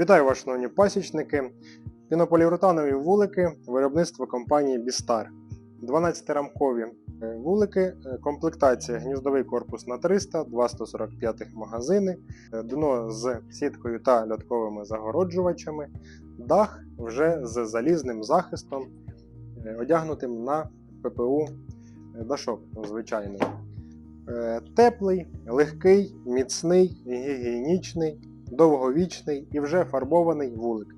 Вітаю вас, шановні пасічники. Пінополіуретанові вулики виробництво компанії Бістар. 12-рамкові е, вулики, е, комплектація гніздовий корпус на 300, два 145 магазини, е, дно з сіткою та льотковими загороджувачами, дах вже з залізним захистом, одягнутим на ППУ дашок звичайний. Теплий, легкий, міцний, гігієнічний, довговічний і вже фарбований вулик.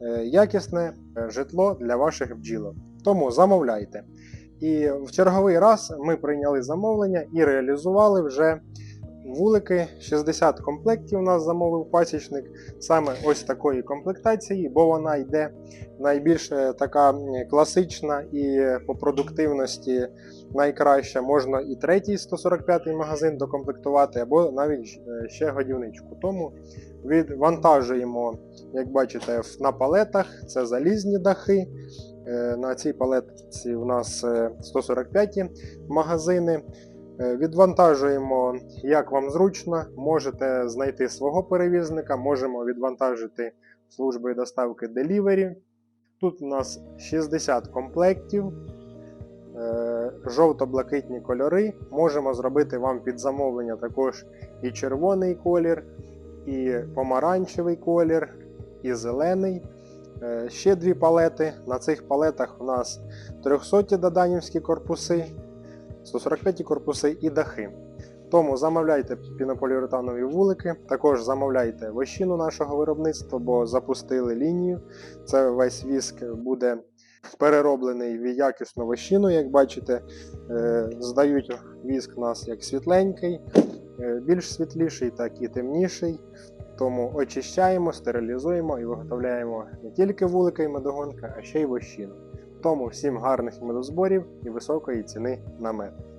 Е, Якісне е, житло для ваших бджілок. Тому замовляйте. І в черговий раз ми прийняли замовлення і реалізували вже вулики. 60 комплектів у нас замовив пасічник, саме ось такої комплектації, бо вона йде найбільш е, така класична і по продуктивності найкраща. Можна і третій 145 магазин докомплектувати, або навіть е, ще годівничку. Тому відвантажуємо, як бачите, на палетах. Це залізні дахи. Е, На цій палетці у нас е, 145 магазини. Е, Відвантажуємо, як вам зручно. Можете знайти свого перевізника, можемо відвантажити службою доставки Delivery. Тут у нас 60 комплектів, е, жовто-блакитні кольори. Можемо зробити вам під замовлення також і червоний колір, і помаранчевий колір, і зелений. Е, Ще дві палети. На цих палетах у нас 300 доданівські корпуси, 145 корпуси і дахи. Тому замовляйте пінополіуретанові вулики, також замовляйте вощину нашого виробництва, бо запустили лінію. Це весь віск буде перероблений в якісну вощину, як бачите. Е, Здають віск нас як світленький, е, більш світліший, так і темніший. Тому очищаємо, стерилізуємо і виготовляємо не тільки вулика і медогонка, а ще й вощину. Тому всім гарних медозборів і високої ціни на мед.